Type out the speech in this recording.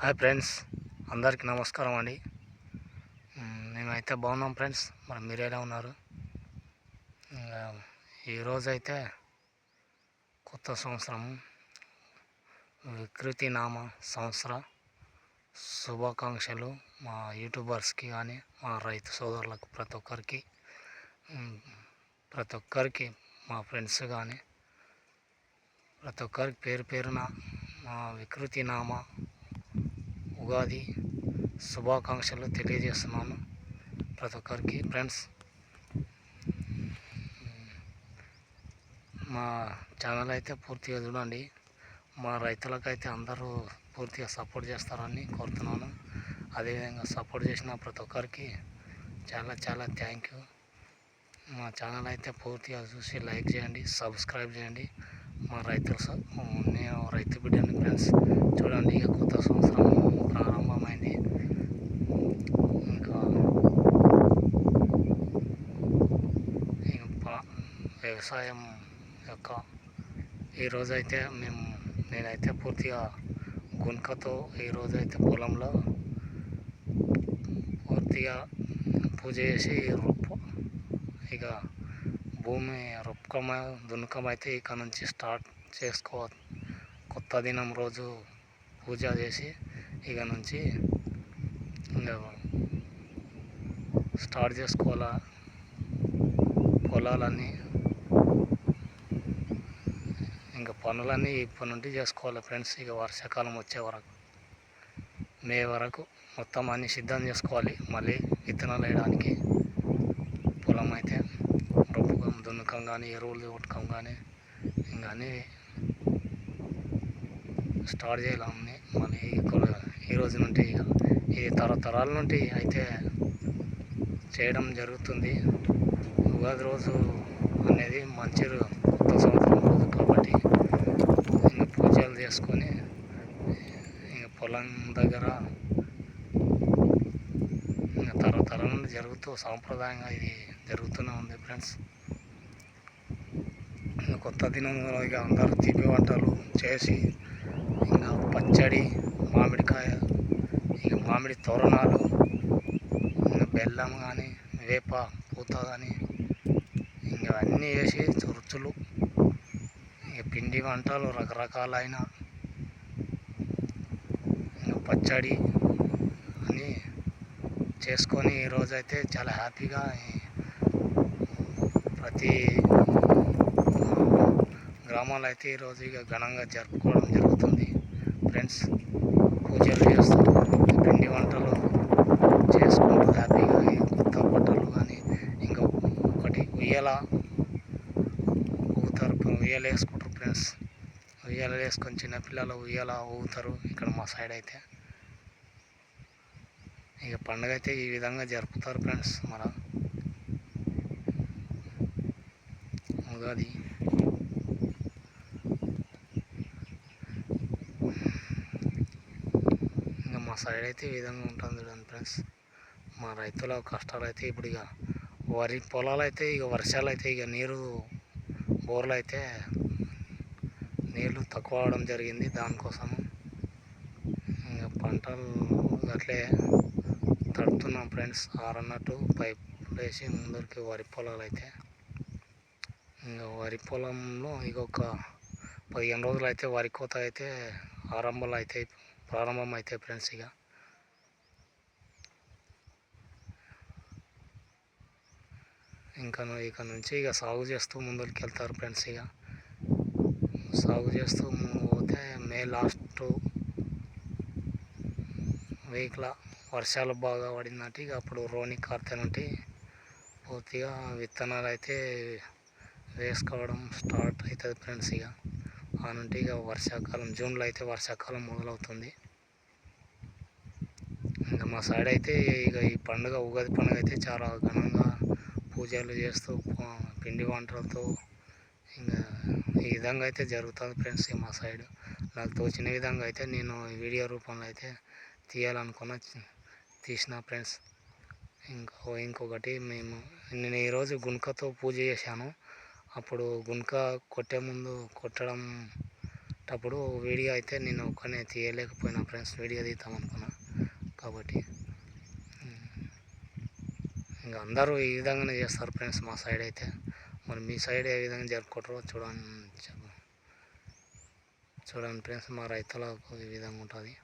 Hi friends అందరికీ నమస్కారం అండి. మేమైతే బాగున్నాం ఫ్రెండ్స్ మరి మీరు ఎలా ఉన్నారు? ఈరోజైతే కొత్త సంవత్సరం వికృతి నామ సంవత్సర శుభాకాంక్షలు మా యూట్యూబర్స్కి కానీ మా రైతు సోదరులకు ప్రతి ఒక్కరికి. ప్రతి ఒక్కరికి మా ఫ్రెండ్స్ కానీ ప్రతి ఒక్కరికి పేరు పేరున మా వికృతి నామ ఉగాది శుభాకాంక్షలు తెలియజేస్తున్నాను ప్రతి ఒక్కరికి. ఫ్రెండ్స్ మా ఛానల్ అయితే పూర్తిగా చూడండి. మా రైతులకైతే అందరూ పూర్తిగా సపోర్ట్ చేస్తారని కోరుతున్నాను. అదేవిధంగా సపోర్ట్ చేసిన ప్రతి ఒక్కరికి చాలా చాలా థ్యాంక్ యూ. మా ఛానల్ అయితే పూర్తిగా చూసి లైక్ చేయండి సబ్స్క్రైబ్ చేయండి. మా రైతులు స- నేను రైతు బిడ్డని ఫ్రెండ్స్ చూడండి ఇక కొత్త సంవత్సరం ప్రారంభమైంది ఇంకా ఈ ప- వ్యవసాయం యొక్క ఈరోజైతే మేము నేనైతే పూర్తిగా గుణకతో ఈరోజైతే పొలంలో పూర్తిగా పూజ చేసి రొప్పు ఇక భూమి రొప్పకమ దున్నకమైతే అయితే ఇక నుంచి స్టార్ట్ చేసుకో కొత్త దినం రోజు పూజ చేసి ఇక నుంచి స్టార్ట్ చేసుకోవాలా పొలాలన్నీ ఇంకా పనులన్నీ ఇప్పటి నుండి చేసుకోవాలి ఫ్రెండ్స్. ఇక వర్షాకాలం వచ్చే వరకు మే వరకు మొత్తం అన్ని సిద్ధం చేసుకోవాలి. మళ్ళీ విత్తనాలు వేయడానికి పొలం అయితే రొప్పుకం దున్నకం కానీ ఎరువులు కొట్టకం కానీ ఇంకా అన్నీ స్టార్ట్ చేయాలని మళ్ళీ ఇక్కడ ఈ రోజు నుండి ఇది తరతరాల నుండి అయితే చేయడం జరుగుతుంది. ఉగాది రోజు అనేది మంచి రో- కొత్త సంవత్సరం రోజు కాబట్టి ఇంకా పూజలు చేసుకొని ఇంకా పొలం దగ్గర ఇంకా తరతరాల నుండి జరుగుతూ సాంప్రదాయంగా ఇది జరుగుతూనే ఉంది ఫ్రెండ్స్. ఇంకా కొత్త దినంలో ఇక అందరూ తీపి వంటలు చేసి ఇంకా పచ్చడి మామిడికాయ ఇక మామిడి తోరణాలు ఇంకా బెల్లం కానీ వేప పూత కానీ ఇంకా అన్నీ వేసి రుచులు ఇక పిండి వంటలు రకరకాలైన పచ్చడి అని చేసుకొని ఈరోజైతే చాలా హ్యాపీగా ప్రతి గ్రామాలు అయితే ఈరోజు ఇక ఘనంగా జరుపుకోవడం జరుగుతుంది. ఫ్రెండ్స్ పూజలు చేస్తూ పిండి వంటలు చేసుకుంటూ హ్యాపీగా కొత్త బట్టలు కానీ ఇంకా ఒకటి ఉయ్యాల ఊగుతారు. ఉయ్యాల వేసుకుంటారు ఫ్రెండ్స్. ఉయ్యాల వేసుకొని చిన్నపిల్లలు ఉయ్యాల ఊగుతారు ఇక్కడ మా సైడ్ అయితే. ఇక పండుగ అయితే ఈ విధంగా జరుపుతారు ఫ్రెండ్స్ మన ఉగాది. ఇంకా మా సైడ్ అయితే ఈ విధంగా ఉంటుంది చూడండి ఫ్రెండ్స్. మా రైతుల కష్టాలు అయితే ఇప్పుడు ఇక వరి పొలాలు అయితే ఇక వర్షాలు అయితే ఇక నీరు బోర్లు అయితే నీళ్ళు తక్కువ అవడం జరిగింది. దానికోసం ఇంకా పంటలు అట్లే మాట్లాడుతున్నాం ఫ్రెండ్స్. ఆరన్నట్టు పైప్ వేసి ముందరికి వరి పొలాలు అయితే ఇంకా వరి పొలంలో ఇక ఒక పదిహేను రోజులు అయితే వరి కోత అయితే ఆరంభాలు అయితే ప్రారంభం అయితే ఫ్రెండ్స్ ఇక ఇంకా ఇక నుంచి ఇక సాగు చేస్తూ ముందరికి వెళ్తారు ఫ్రెండ్స్ ఇక సాగు చేస్తూ పోతే మే లాస్ట్ వీక్లో వర్షాలు బాగా పడినట్టు ఇక అప్పుడు రోని కార్తె పూర్తిగా విత్తనాలు అయితే వేసుకోవడం స్టార్ట్ అవుతుంది ఫ్రెండ్స్ ఇక. ఆ నుండి ఇక వర్షాకాలం జూన్లో అయితే వర్షాకాలం మొదలవుతుంది. ఇంకా మా సైడ్ అయితే ఇక ఈ పండుగ ఉగాది పండుగ అయితే చాలా ఘనంగా పూజలు చేస్తూ పిండి వంటలతో ఇంకా ఈ విధంగా అయితే జరుగుతుంది ఫ్రెండ్స్ ఇక మా సైడ్. నాకు తోచిన విధంగా అయితే నేను వీడియో రూపంలో అయితే తీయాలనుకున్న తీసిన ఫ్రెండ్స్. ఇంకో ఇంకొకటి మేము నేను ఈరోజు గుణకతో పూజ చేశాను. అప్పుడు గుణక కొట్టే ముందు కొట్టడం అప్పుడు వీడియో అయితే నేను ఒక్కనే తీయలేకపోయినా ఫ్రెండ్స్. వీడియో తీద్దాం అనుకున్నా కాబట్టి. ఇంకా అందరూ ఈ విధంగానే చేస్తారు ఫ్రెండ్స్ మా సైడ్ అయితే. మరి మీ సైడ్ ఏ విధంగా జరుపుకుంటారో చూడండి చూడండి ఫ్రెండ్స్ మా రైతులకు ఈ విధంగా ఉంటుంది.